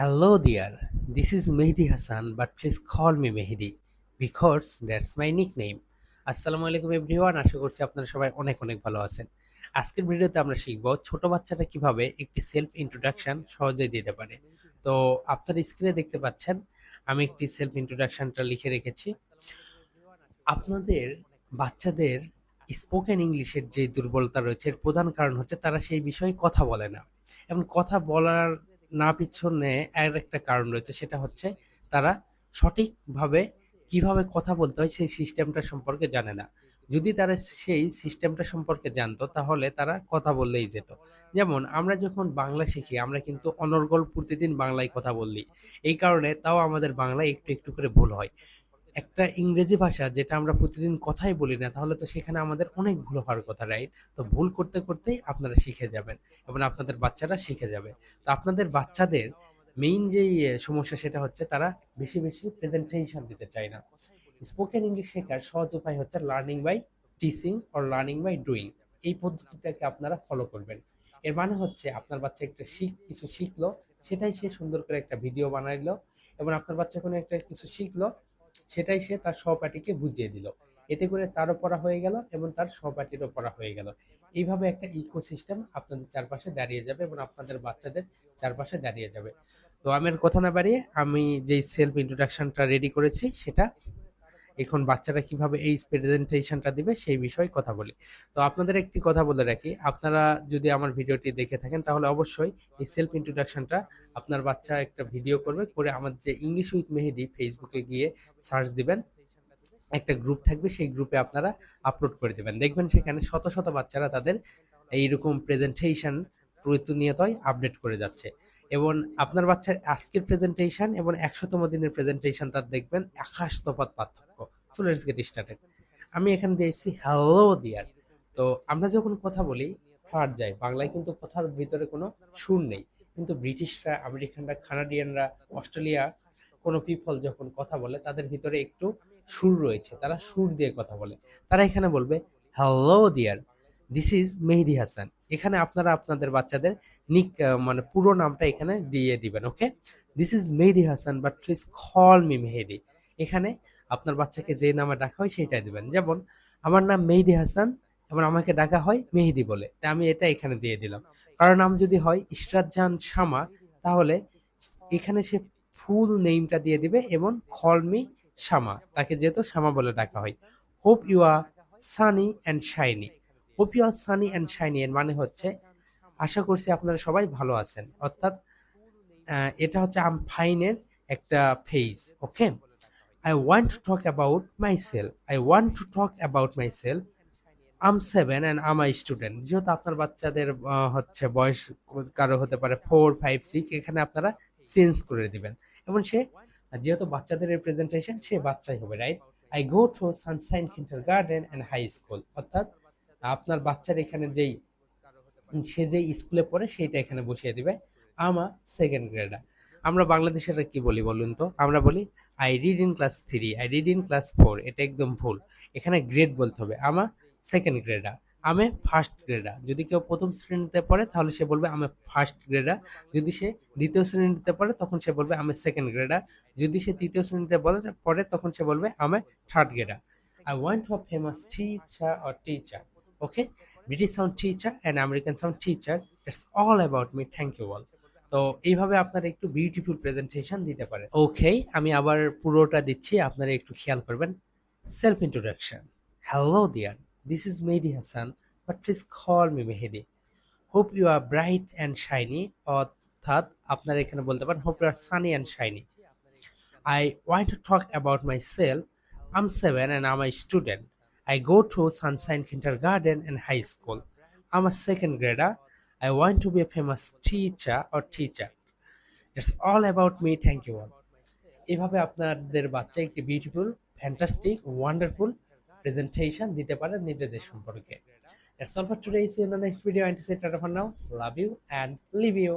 Hello there, this is Mehdi Hassan, but please call me Mehdi because that's my nickname. আসসালামু আলাইকুম everyone আশা করছি আপনারা সবাই অনেক অনেক ভালো আছেন। আজকের ভিডিওতে আমরা শিখব ছোট বাচ্চাটা কীভাবে একটি সেলফ ইন্ট্রোডাকশন সহজে দিতে পারে। তো আপনারা স্ক্রিনে দেখতে পাচ্ছেন আমি একটি সেলফ ইন্ট্রোডাকশনটা লিখে রেখেছি। আপনাদের বাচ্চাদের স্পোকেন ইংলিশের যে দুর্বলতা রয়েছে এর প্রধান কারণ হচ্ছে তারা সেই বিষয়ে কথা বলে না। এবং কথা বলার না পিছনে আর একটা কারণ রয়েছে, সেটা হচ্ছে তারা সঠিকভাবে কীভাবে কথা বলতে হয় সেই সিস্টেমটা সম্পর্কে জানে না। যদি তারা সেই সিস্টেমটা সম্পর্কে জানতো, তাহলে তারা কথা বললেই যেত। যেমন, আমরা যখন বাংলা শিখি, আমরা কিন্তু অনর্গল প্রতিদিন বাংলায় কথা বললি এই কারণে তাও আমাদের বাংলায় একটু একটু করে ভুল হয়। একটা ইংরেজি ভাষা যেটা আমরা প্রতিদিন কথাই বলি না, তাহলে তো সেখানে আমাদের অনেক ভুল হওয়ার কথা রাইট তো ভুল করতে করতেই আপনারা শিখে যাবেন এবং আপনাদের বাচ্চারা শিখে যাবে। তো আপনাদের বাচ্চাদের মেইন যেই সমস্যা সেটা হচ্ছে তারা বেশি বেশি প্রেজেন্টেশন দিতে চায় না। স্পোকেন ইংলিশ শেখার সহজ উপায় হচ্ছে learning by teaching or learning by doing এই পদ্ধতিটাকে আপনারা ফলো করবেন। এর মানে হচ্ছে আপনার বাচ্চা একটা শিখ, কিছু শিখলো, সেটাই সে সুন্দর করে একটা ভিডিও বানাইলো এবং আপনার বাচ্চা কোনো একটা কিছু শিখলো সেটাই সে তার সহপাঠীকে বুঝিয়ে দিল। এতে করে তারও পড়া হয়ে গেল এবং তার সহপাঠীরও পড়া হয়ে গেল। এইভাবে একটা ইকোসিস্টেম আপনাদের চারপাশে দাঁড়িয়ে যাবে এবং আপনাদের বাচ্চাদের চারপাশে দাঁড়িয়ে যাবে। তো আমার কথা না বাড়িয়ে আমি যেই সেলফ ইন্ট্রোডাকশনটা রেডি করেছি, সেটা এখন বাচ্চারা কীভাবে এই প্রেজেন্টেশনটা দিবে সেই বিষয়ে কথা বলি। তো আপনাদের একটি কথা বলে রাখি, আপনারা যদি আমার ভিডিওটি দেখে থাকেন তাহলে অবশ্যই এই সেলফ ইন্ট্রোডাকশনটা আপনার বাচ্চা একটা ভিডিও করবে, করে আমার যে ইংলিশ উইথ মেহেদি ফেসবুকে গিয়ে সার্চ দিবেন। একটা গ্রুপ থাকবে, সেই গ্রুপে আপনারা আপলোড করে দেবেন। দেখবেন সেখানে শত শত বাচ্চারা তাদের এইরকম প্রেজেন্টেশন প্রতিনিয়তই আপডেট করে যাচ্ছে। এবং আপনার বাচ্চার আজকের প্রেজেন্টেশন এবং একশোতম দিনের প্রেজেন্টেশনটা দেখবেন, আকাশ তফাৎ পার্থক্য। চলে লেটস গেট স্টার্টেড আমি এখানে দিয়েছি হ্যালো দিয়ার তো আমরা যখন কথা বলি, ফাট যায়। বাংলায় কিন্তু কথার ভিতরে কোনো সুর নেই। কিন্তু ব্রিটিশরা, আমেরিকানরা, কানাডিয়ানরা, অস্ট্রেলিয়া, কোনো পিপল যখন কথা বলে, তাদের ভিতরে একটু সুর রয়েছে। তারা সুর দিয়ে কথা বলে। তারা এখানে বলবে hello dear this is Mehedi Hasan এখানে আপনারা আপনাদের বাচ্চাদের নিক মানে পুরো নামটা এখানে দিয়ে দিবেন okay this is Mehedi Hasan but please call me Mehedi এখানে আপনার বাচ্চাকে যে নামে ডাকা হয় সেটাই দিবেন। যেমন, আমার নাম মেহেদি হাসান এবং আমাকে ডাকা হয় মেহেদি বলে। তাই আমি এটা এখানে দিয়ে দিলাম। কারণ নাম যদি হয় ইশরাত জাহান শামা, তাহলে এখানে সে ফুল নেমটা দিয়ে দিবে এবং কল মি শামা। তাকে যেহেতু শামা বলে ডাকা হয়। Hope you are sunny and shiny hope you are sunny and shiny এর মানে হচ্ছে আশা করছি আপনারা সবাই ভালো আছেন। অর্থাৎ এটা হচ্ছে আম ফাইনের একটা phase okay I want to talk about my self I want to talk about my self I'm seven and I'm I student যেহেতু আপনার বাচ্চাদের হচ্ছে বয়স কারও হতে পারে ফোর ফাইভ সিক্স এখানে আপনারা চেঞ্জ করে দিবেন। এবং সে, যেহেতু বাচ্চাদের রিপ্রেজেন্টেশন সে বাচ্চাই হবে right I go to Sunshine kindergarten and high school অর্থাৎ, আপনার বাচ্চার এখানে যেই সে যে স্কুলে পড়ে সেইটা এখানে বসিয়ে দিবে। আমা সেকেন্ড গ্রেডার আমরা বাংলাদেশের কি বলি বলুন তো? আমরা বলি I read in class three I read in class four এটা একদম ভুল। এখানে গ্রেড বলতে হবে। I'm a second grader I'm a first grader যদি কেউ প্রথম শ্রেণীতে পড়ে, তাহলে সে বলবে, আমি ফার্স্ট গ্রেডার যদি সে দ্বিতীয় শ্রেণীতে পড়ে, তখন সে বলবে, আমি সেকেন্ড গ্রেডার যদি সে তৃতীয় শ্রেণীতে বলে, পড়ে, তখন সে বলবে, আমি third grader I want to famous teacher or teacher okay British sound teacher and American sound teacher it's all about me thank you all তো এইভাবে আপনারা একটু বিউটিফুল প্রেজেন্টেশন দিতে পারেন। ওকে আমি আবার পুরোটা দিচ্ছি, আপনারা একটু খেয়াল করবেন। Self introduction hello dear this is Mehedi Hasan but please call me Mehedi hope you are bright and shiny অর্থাৎ আপনারা এখানে বলতে পারেন hope you are sunny and shiny I want to talk my myself. I'm seven and I'm I student. I go to Sunshine Kindergarten and High School. I'm a second grader. I want to be a famous teacher or teacher. That's all about me. Thank you all. এভাবে আপনাদের বাচ্চা একটি beautiful fantastic wonderful presentation দিতে পারে নিজেদের সম্পর্কে for today. See you in the next video. And to say tata for now. Love you and leave you.